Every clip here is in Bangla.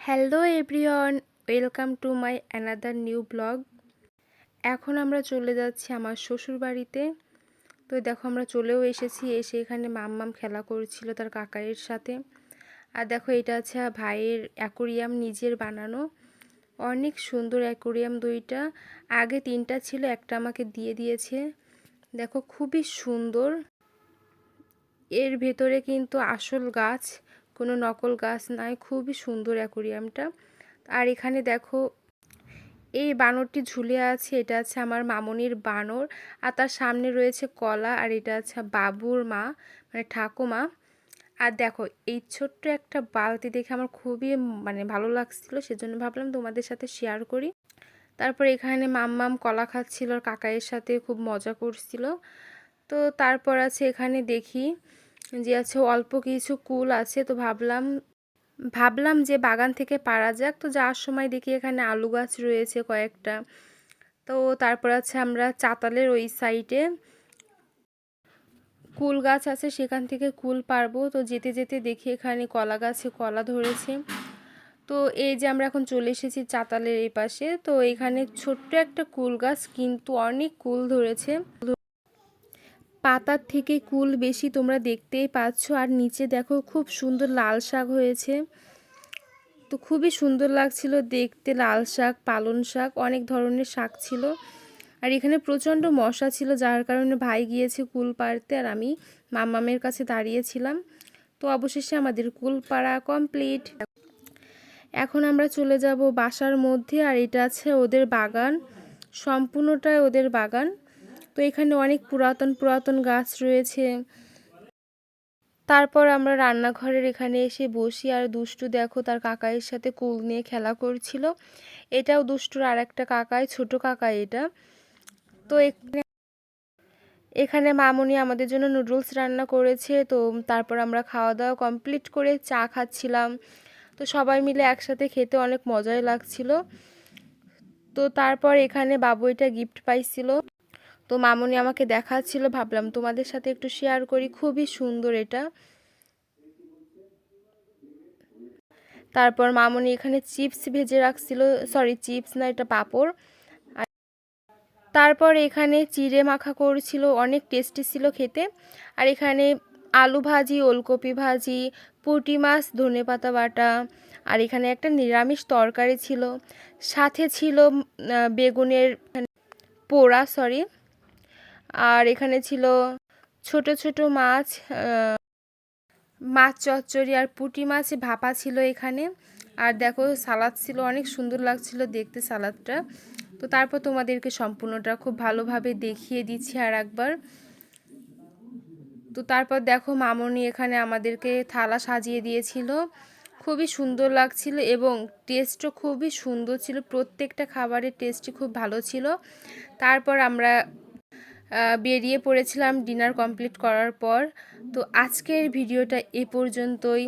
Hello everyone, welcome to my another new blog. এখন আমরা চলে যাচ্ছি আমার শ্বশুর বাড়িতে তো দেখো আমরা চলেও এসেছি, এসে এখানে মাম্মাম খেলা করছিল তার কাকাইয়ের সাথে। আর দেখো এটা আছে ভাইয়ের অ্যাকোরিয়াম নিজের বানানো। অনেক সুন্দর অ্যাকোরিয়াম দুইটা। আগে তিনটা ছিল, একটা আমাকে দিয়ে দিয়েছে। দেখো খুবই সুন্দর। এর ভেতরে কিন্তু আসল গাছ। কোনো নকল গাছ নাই, খুবই সুন্দর অ্যাকোরিয়ামটা। আর এখানে দেখো, এই বানরটি ঝুলে আছে, এটা আছে আমার মামনির বানর, আর তার সামনে রয়েছে কলা, আর এটা আছে বাবুর মা মানে ঠাকুমা। আর দেখো, এই ছোট্ট একটা বালতি দেখে আমার খুবই মানে ভালো লাগছিল, সেজন্য ভাবলাম তোমাদের সাথে শেয়ার করি। তারপর এখানে মাম্মাম কলা খাচ্ছিল, আর কাকাইয়ের সাথে খুব মজা করছিল। তো তারপর আছে এখানে দেখি যে আছে অল্প কিছু কুল আছে, তো ভাবলাম ভাবলাম যে বাগান থেকে পারা যাক। তো যাওয়ার সময় দেখি এখানে আলু গাছ রয়েছে কয়েকটা। তো তারপর আছে আমরা চাতালের ওই সাইডে কুল গাছ আছে, সেখান থেকে কুল পারব। তো যেতে যেতে দেখি এখানে কলা গাছে কলা ধরেছে। তো এই যে আমরা এখন চলে এসেছি চাতালের এই পাশে। তো এখানে ছোট্ট একটা কুল গাছ, কিন্তু অনেক কুল ধরেছে। পাতার থেকে কুল বেশি তোমরা দেখতেই পাচ্ছ। আর নিচে দেখো খুব সুন্দর লাল শাক হয়েছে। তো খুবই সুন্দর লাগছিল দেখতে, লাল শাক পালন শাক, অনেক ধরনের শাক ছিল। আর এখানে প্রচণ্ড মশা ছিল, যার কারণে ভাই গিয়েছে কুল পাড়তে আর আমি মামামের কাছে দাঁড়িয়েছিলাম। তো অবশেষে আমাদের কুল পাড়া কমপ্লিট। এখন আমরা চলে যাব বাসার মধ্যে আর এটা আছে ওদের বাগান। সম্পূর্ণটাই ওদের বাগান। তো এখানে অনেক পুরাতন পুরাতন গাছ রয়েছে। তারপর আমরা রান্নাঘরের এখানে এসে বসি আর দুষ্টু দেখো তার কাকাইয়ের সাথে কুল নিয়ে খেলা করছিল। এটাও দুষ্টুর আর একটা কাকাই, ছোট কাকাই এটা। তো এখানে এখানে মামুনি আমাদের জন্য নুডলস রান্না করেছে। তো তারপর আমরা খাওয়া দাওয়া কমপ্লিট করে চা খাচ্ছিলাম। তো সবাই মিলে একসাথে খেতে অনেক মজাই লাগছিল। তো তারপর এখানে বাবু এটা গিফট পাইছিল। তো মামনি আমাকে দেখাচ্ছিল, ভাবলাম তোমাদের সাথে একটু শেয়ার করি, খুবই সুন্দর এটা। তারপর মামনি এখানে চিপস ভেজে রাখছিল সরি চিপস না, এটা পাপড়। তারপর এখানে চিড়ে মাখা করছিল, অনেক টেস্টি ছিল খেতে। আর এখানে আলু ভাজি, ওলকপি ভাজি, পুটি মাছ, ধনে পাতা বাটা, আর এখানে একটা নিরামিষ তরকারি ছিল। সাথে ছিল বেগুনের পোড়া সরি আর এখানে ছিল ছোট ছোট মাছ মাছ চচ্চড়ি আর পুটি মাছ ভাপা ছিল এখানে। আর দেখো, সালাদ ছিল, অনেক সুন্দর লাগছিল দেখতে সালাদটা। তো তারপর তোমাদেরকে সম্পূর্ণটা খুব ভালোভাবে দেখিয়ে দিচ্ছি আর একবার। তো তারপর দেখো, মামনি এখানে আমাদেরকে থালা সাজিয়ে দিয়েছিল। খুবই সুন্দর লাগছিল এবং টেস্টও খুবই সুন্দর ছিল। প্রত্যেকটা খাবারের টেস্টই খুব ভালো ছিল। তারপর আমরা বেরিয়ে পড়েছিলাম ডিনার কমপ্লিট করার পর। তো আজকের ভিডিওটা এ পর্যন্তই।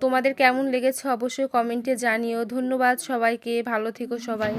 তোমাদের কেমন লেগেছে অবশ্যই কমেন্টে জানিও। ধন্যবাদ সবাইকে। ভালো থেকো সবাই।